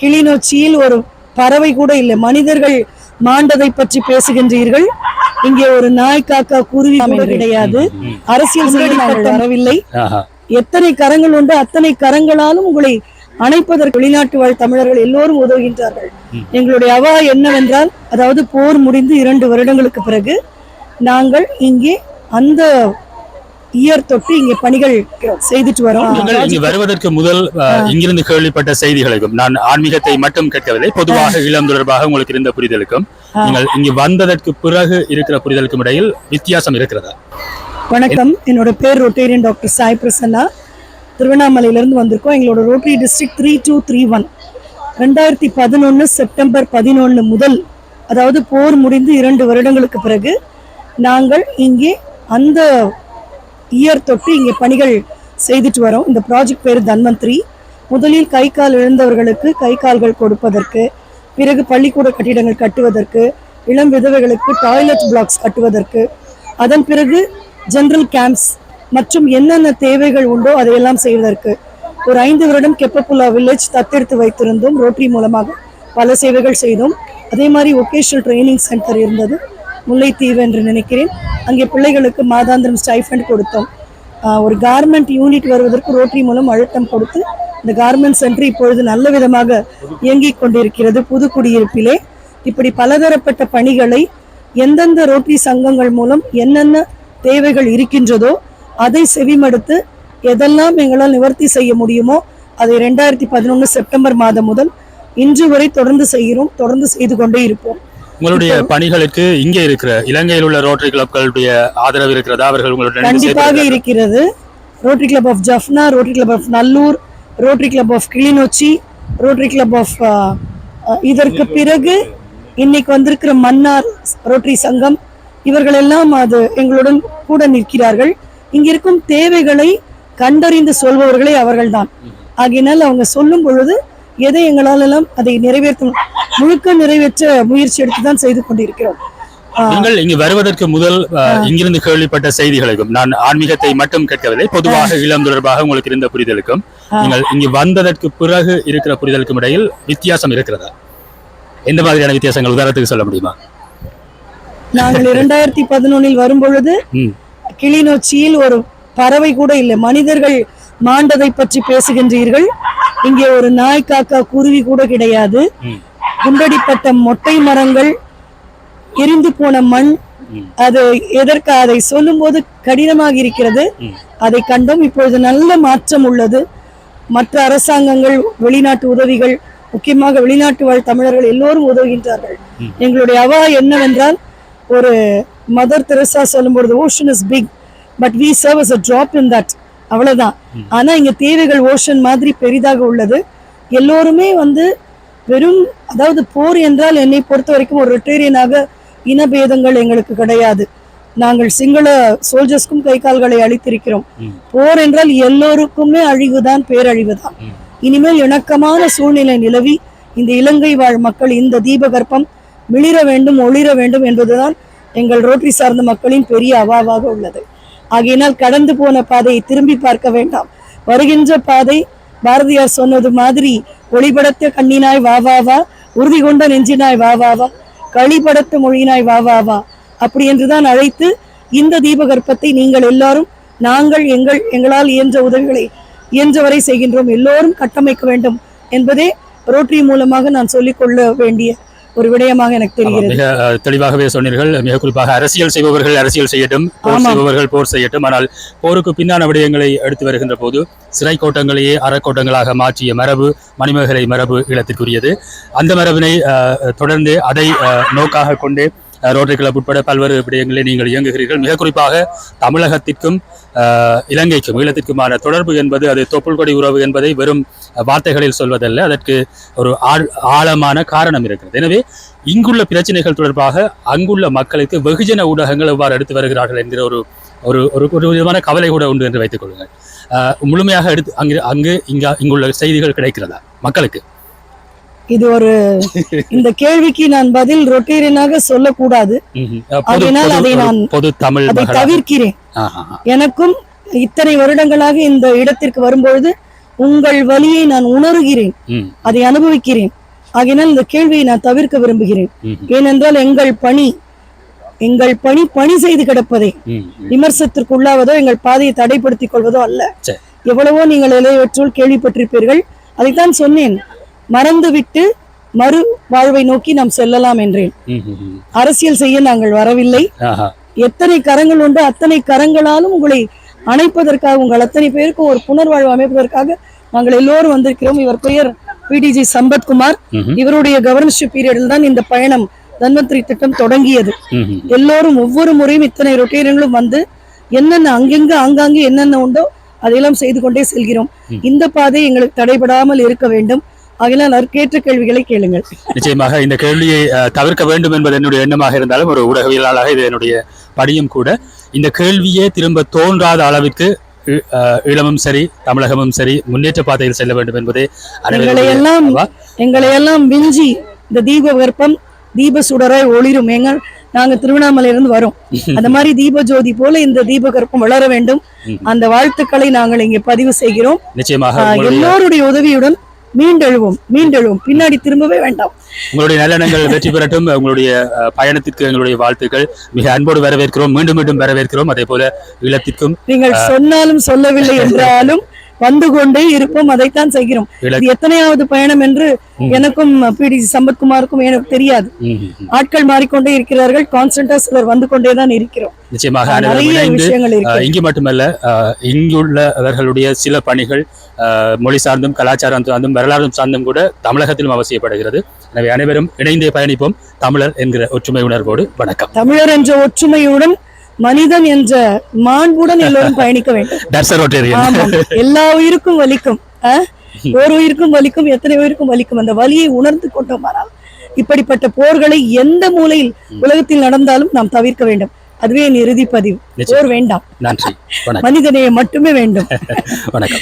கிளிநொச்சியில் ஒரு பறவை கூட இல்லை. மனிதர்கள் மாண்டதை பற்றி பேசுகின்றீர்கள். இங்கே ஒரு நாய் காக்கா குருவி கூட கிடையாது. அரசியல் நாங்கள் வரவில்லை. எத்தனை கரங்கள் உண்டு அத்தனை கரங்களாலும் உங்களை அணைப்பதற்கு வெளிநாட்டு வாழ் தமிழர்கள் எல்லோரும் உதவுகின்றார்கள். எங்களுடைய அவா என்னவென்றால் அதாவது போர் முடிந்து இரண்டு வருடங்களுக்கு பிறகு நாங்கள் இங்கே அந்த இயர் தொட்டு இங்கே பணிகள் செய்துட்டு வரோம். இங்கு வருவதற்கு முதல் இங்கிருந்து கேள்விப்பட்ட செய்திகளுக்கும் நான் ஆன்மீகத்தை மட்டும் கேட்கவில்லை பொதுவாக இளம் தொடர்பாக உங்களுக்கு இருந்த புரிதலுக்கும் நீங்கள் இங்கு வந்ததற்கு பிறகு இருக்கிற புரிதலுக்கும் இடையில் வித்தியாசம் இருக்கிறதா? வணக்கம் என்னோட பேர் ரொட்டேரியன் டாக்டர் சாய் பிரசன்னா. திருவண்ணாமலையிலேருந்து வந்திருக்கோம். எங்களோட rotary district three two three one ரெண்டாயிரத்தி பதினொன்று செப்டம்பர் பதினொன்று முதல் அதாவது போர் முடிந்து இரண்டு வருடங்களுக்கு பிறகு நாங்கள் இங்கே அந்த இயர் தொட்டு இங்கே பணிகள் செய்துட்டு வரோம். இந்த ப்ராஜெக்ட் பேர் தன்வந்திரி. முதலில் கை கால் இழந்தவர்களுக்கு கை கால்கள் கொடுப்பதற்கு பிறகு பள்ளிக்கூட கட்டிடங்கள் கட்டுவதற்கு இளம் விதவைகளுக்கு டாய்லெட் பிளாக்ஸ் கட்டுவதற்கு அதன் பிறகு ஜென்ரல் கேம்ப்ஸ் மற்றும் என்னென்ன தேவைகள் உண்டோ அதையெல்லாம் செய்வதற்கு. ஒரு ஐந்து வருடம் கெப்பப்புல்லா வில்லேஜ் தத்தெடுத்து வைத்திருந்தோம். ரோட்டரி மூலமாக பல சேவைகள் செய்தோம். அதே மாதிரி ஒகேஷனல் ட்ரைனிங் சென்டர் இருந்தது. முல்லைத்தீவு என்று நினைக்கிறேன். அங்கே பிள்ளைகளுக்கு மாதாந்திரம் ஸ்டைஃபண்ட் கொடுத்தோம். ஒரு கார்மெண்ட் யூனிட் வருவதற்கு ரோட்டரி மூலம் அழுத்தம் கொடுத்து இந்த கார்மெண்ட் சென்டர் இப்பொழுது நல்ல விதமாக இயங்கிக் கொண்டிருக்கிறது புது குடியிருப்பிலே. இப்படி பலதரப்பட்ட பணிகளை எந்தெந்த ரோட்டரி சங்கங்கள் மூலம் என்னென்ன தேவைகள் இருக்கின்றதோ அதை செவிமடுத்து எதெல்லாம் எங்களால் நிவர்த்தி செய்ய முடியுமோ அதை ரெண்டாயிரத்தி பதினொன்று செப்டம்பர் மாதம் முதல் இன்று வரை தொடர்ந்து செய்கிறோம் தொடர்ந்து செய்து கொண்டே இருப்போம். உங்களுடைய பணிகளுக்கு இங்கே இருக்கிற இலங்கையில் உள்ள ரோட்டரி கிளப்களுடைய ஆதரவு இருக்கிறதா. அவர்கள் உங்களுடன் இணைந்து கண்டிப்பாக? இருக்கிறது. Rotary club of Jaffna rotary club of Nallur rotary club of Kilinochchi rotary club of இதற்கு பிறகு இன்னைக்கு வந்திருக்கிற மன்னார் ரோட்டரி சங்கம் இவர்கள் எல்லாம் அது எங்களுடன் கூட நிற்கிறார்கள். இங்கிருக்கும் தேவைகளை கண்டறிந்து சொல்பவர்களே அவர்கள்தான். ஆகையினால் அவங்க சொல்லும் பொழுது எதை எங்களால் எல்லாம் அதை நிறைவேற்றும் முழுக்க நிறைவேற்ற முயற்சி எடுத்து தான் செய்து கொண்டிருக்கிறோம். நீங்கள் இங்கு வருவதற்கு முதல் இங்கிருந்து கேள்விப்பட்ட செய்திகளுக்கும் நான் ஆன்மீகத்தை மட்டும் கேட்கவில்லை பொதுவாக இளம் தொடர்பாக உங்களுக்கு இருந்த புரிதலுக்கும் நீங்கள் இங்கு வந்ததற்கு பிறகு இருக்கிற புரிதலுக்கும் இடையில் வித்தியாசம் இருக்கிறதா? எந்த மாதிரியான வித்தியாசங்கள்? உதாரணத்துக்கு சொல்ல முடியுமா? நாங்கள் இரண்டாயிரத்தி பதினொன்னில் வரும்பொழுது கிளிநொச்சியில் ஒரு பறவை கூட இல்லை. மனிதர்கள் மாண்டதை பற்றி பேசுகின்றீர்கள். இங்கே ஒரு நாய் காக்கா குருவி கூட கிடையாது. குண்டடிப்பட்ட மொட்டை மரங்கள் எரிந்து போன மண். அது எதற்கு அதை சொல்லும்போது கடினமாக இருக்கிறது. அதை கண்டோம். இப்பொழுது நல்ல மாற்றம் உள்ளது. மற்ற அரசாங்கங்கள் வெளிநாட்டு உதவிகள் முக்கியமாக வெளிநாட்டு வாழ் தமிழர்கள் எல்லோரும் உதவுகின்றார்கள். எங்களுடைய அவா என்னவென்றால் ஒரு மதர் தெரசா சொல்லும்பொழுது ocean is big but we serve as a drop in that அவ்வளவுதான். ஆனா இங்க தேவைகள் ஓஷன் மாதிரி பெரிதாக உள்ளது. எல்லோருமே வந்து வெறும் அதாவது போர் என்றால் என்னை பொறுத்த வரைக்கும் ஒரு ரிட்டேரியனாக இனபேதங்கள் எங்களுக்கு கிடையாது. நாங்கள் சிங்கள சோல்ஜர்ஸ்க்கும் கை கால்களை அளித்திருக்கிறோம். போர் என்றால் எல்லோருக்குமே அழிவுதான் பேரழிவுதான். இனிமேல் இணக்கமான சூழ்நிலை நிலவி இந்த இலங்கை வாழ் மக்கள் இந்த தீபகற்பம் மிளிர வேண்டும் ஒளிர வேண்டும் என்பதுதான் எங்கள் ரோட்டரி சார்ந்த மக்களின் பெரிய அவாவாக உள்ளது. ஆகையினால் கடந்து போன பாதையை திரும்பி பார்க்க வேண்டாம். வருகின்ற பாதை பாரதியார் சொன்னது மாதிரி ஒளிபடத்த கண்ணினாய் வா வா வா. உறுதி கொண்ட நெஞ்சினாய் வா வா வா. களிபடத்த மொழியினாய் வா வா வா. அப்படி என்றுதான் அழைத்து இந்த தீபகற்பத்தை நீங்கள் எல்லாரும் நாங்கள் எங்கள் எங்களால் இயன்ற உதவிகளை இயன்றவரை செய்கின்றோம். எல்லோரும் கட்டமைக்க வேண்டும் என்பதே ரோட்டரி மூலமாக நான் சொல்லிக்கொள்ள வேண்டிய ஒரு விடயமாக எனக்கு தெரிகிறது. தெளிவாகவே சொன்னீர்கள். மிக குறிப்பாக அரசியல் செய்பவர்கள் அரசியல் செய்யட்டும் போர். செய்பவர்கள் போர் செய்யட்டும். ஆனால் போருக்கு பின்னான விடயங்களை எடுத்து வருகின்ற போது சிறை கோட்டங்களையே அறக்கோட்டங்களாக மாற்றிய மரபு மணிமேகலை மரபு ஈழத்திற்குரியது. அந்த மரபினை தொடர்ந்து அதை நோக்காக கொண்டு ரோட்டரி கிளப் உட்பட பல்வேறு விடயங்களை நீங்கள் இயங்குகிறீர்கள். மிக குறிப்பாக தமிழகத்திற்கும் இலங்கைக்கும் ஈழத்திற்குமான தொடர்பு என்பது அது தொப்புள்கொடி உறவு என்பதை வெறும் வார்த்தைகளில் சொல்வதல்ல. அதற்கு ஒரு ஆழ் ஆழமான காரணம் இருக்கிறது. எனவே இங்குள்ள பிரச்சனைகள் தொடர்பாக அங்குள்ள மக்களுக்கு வெகுஜன ஊடகங்கள் எவ்வாறு எடுத்து வருகிறார்கள் என்கிற ஒரு ஒரு ஒரு ஒரு விதமான கவலை கூட உண்டு என்று வைத்துக் கொள்ளுங்கள். அஹ், முழுமையாக எடுத்து அங்கு அங்கு இங்க இங்குள்ள செய்திகள் கிடைக்கிறதா? மக்களுக்கு. இது ஒரு இந்த கேள்விக்கு நான் பதில் ரொட்டேரியனாக சொல்லக்கூடாது. அதனால் அதை நான் பொது தமிழ் அதை தவிர்க்கிறேன். எனக்கும் இத்தனை வருடங்களாக இந்த இடத்திற்கு வரும்பொழுது உங்கள் வலியை நான் உணர்கிறேன். அதை அனுபவிக்கிறேன். ஆகையினால் இந்த கேள்வியை நான் தவிர்க்க விரும்புகிறேன். ஏனென்றால் எங்கள் பணி எங்கள் பணி பணி செய்து கிடப்பதே. விமர்சனத்திற்கு உள்ளாவதோ எங்கள் பாதையை தடைப்படுத்திக் கொள்வதோ அல்ல. எவ்வளவோ நீங்கள் இளையவற்றுள் கேள்விப்பட்டிருப்பீர்கள். அதைத்தான் சொன்னேன். மறந்துவிட்டு மறு வாழ்வை நோக்கி நாம் செல்லலாம் என்றேன். அரசியல் செய்ய நாங்கள் வரவில்லை. எத்தனை கரங்கள் உண்டு அத்தனை கரங்களாலும் உங்களை அணைப்பதற்காக உங்கள் அத்தனை பேருக்கும் ஒரு புனர்வாழ்வு அமைப்பதற்காக நாங்கள் எல்லோரும் வந்திருக்கிறோம். இவர் பெயர் பிடிஜி சம்பத்குமார். இவருடைய கவர்னர்ஷிப் பீரியடில் தான் இந்த பயணம் தன்வந்திரி திட்டம் தொடங்கியது. எல்லோரும் ஒவ்வொரு முறையும் இத்தனை ரொட்டேரியன்களும் வந்து என்னென்ன அங்கெங்க ஆங்காங்கே என்னென்ன உண்டோ அதையெல்லாம் செய்து கொண்டே செல்கிறோம். இந்த பாதை எங்களுக்கு தடைபடாமல் இருக்க வேண்டும். ஆகையினால் அதற்கேற்ற கேள்விகளை கேளுங்கள். நிச்சயமாக இந்த கேள்வியை தவிர்க்க வேண்டும் என்பது என்னுடைய எண்ணமாக இருந்தாலும் ஒரு ஊடகவியலாளராக இது என்னுடைய படியும் கூட. இந்த கேள்வியே திரும்ப தோன்றாத அஹ், ஈழமும் சரி தமிழகமும் சரி முன்னேற்ற பாதையில் செல்ல வேண்டும் என்பதே எங்களை எல்லாம். எங்களை விஞ்சி இந்த தீப வெப்பம் தீப சுடராய் ஒளிரும். எங்க நாங்க திருவண்ணாமலையிலிருந்து வரோம். அந்த மாதிரி தீப ஜோதி போல இந்த தீப கற்பம் வளர வேண்டும். அந்த வாழ்த்துக்களை நாங்கள் இங்கே பதிவு செய்கிறோம். நிச்சயமாக எல்லோருடைய உதவியுடன் மீண்டெழுவோம் மீண்டெழுவோம். பின்னாடி திரும்பவே வேண்டாம். உங்களுடைய நல்லெண்ணங்கள் வெற்றி பெறட்டும். உங்களுடைய பயணத்திற்கு எங்களுடைய வாழ்த்துக்கள். மிக அன்போடு வரவேற்கிறோம். மீண்டும் மீண்டும் வரவேற்கிறோம். அதே போல ஈழத்திற்கும் நீங்கள் சொன்னாலும் சொல்லவில்லை என்றாலும் வந்து கொண்டே இருப்போம். அதைத்தான் செய்கிறோம். இது எத்தனையாவது பயணம் என்று எனக்கும் பிடி சம்பத்குமாருக்கும் எனக்கு தெரியாது. ஆட்கள் மாறிக்கொண்டே இருக்கிறார்கள். கான்ஸ்டன்டா சிலர் வந்து கொண்டே தான் இருக்கிறோம். நிச்சயமாக விஷயங்கள் இங்கு மட்டுமல்ல இங்குள்ளவர்களுடைய சில பணிகள் மொழி சார்ந்தும் கலாச்சாரம் சார்ந்தும் வரலாறு சார்ந்தும் கூட தமிழகத்திலும் அவசியப்படுகிறது. எனவே அனைவரும் இணைந்தே பயணிப்போம். தமிழர் என்கிற ஒற்றுமை உணர்வோடு வணக்கம். தமிழர் என்ற ஒற்றுமையுடன் மனிதன் என்ற மாண்புடன் எல்லோரும் பயணிக்க வேண்டும். எல்லா உயிருக்கும் வலிக்கும்? ஒரு உயிருக்கும் வலிக்கும் எத்தனை உயிருக்கும் வலிக்கும் அந்த வலியை உணர்ந்து கொண்டோமானால் இப்படிப்பட்ட போர்களை எந்த மூலையில் உலகத்தில் நடந்தாலும் நாம் தவிர்க்க வேண்டும். அதுவே என் இறுதி பதிவு. போர் வேண்டாம். நன்றி. மனிதனையை மட்டுமே வேண்டும். வணக்கம்.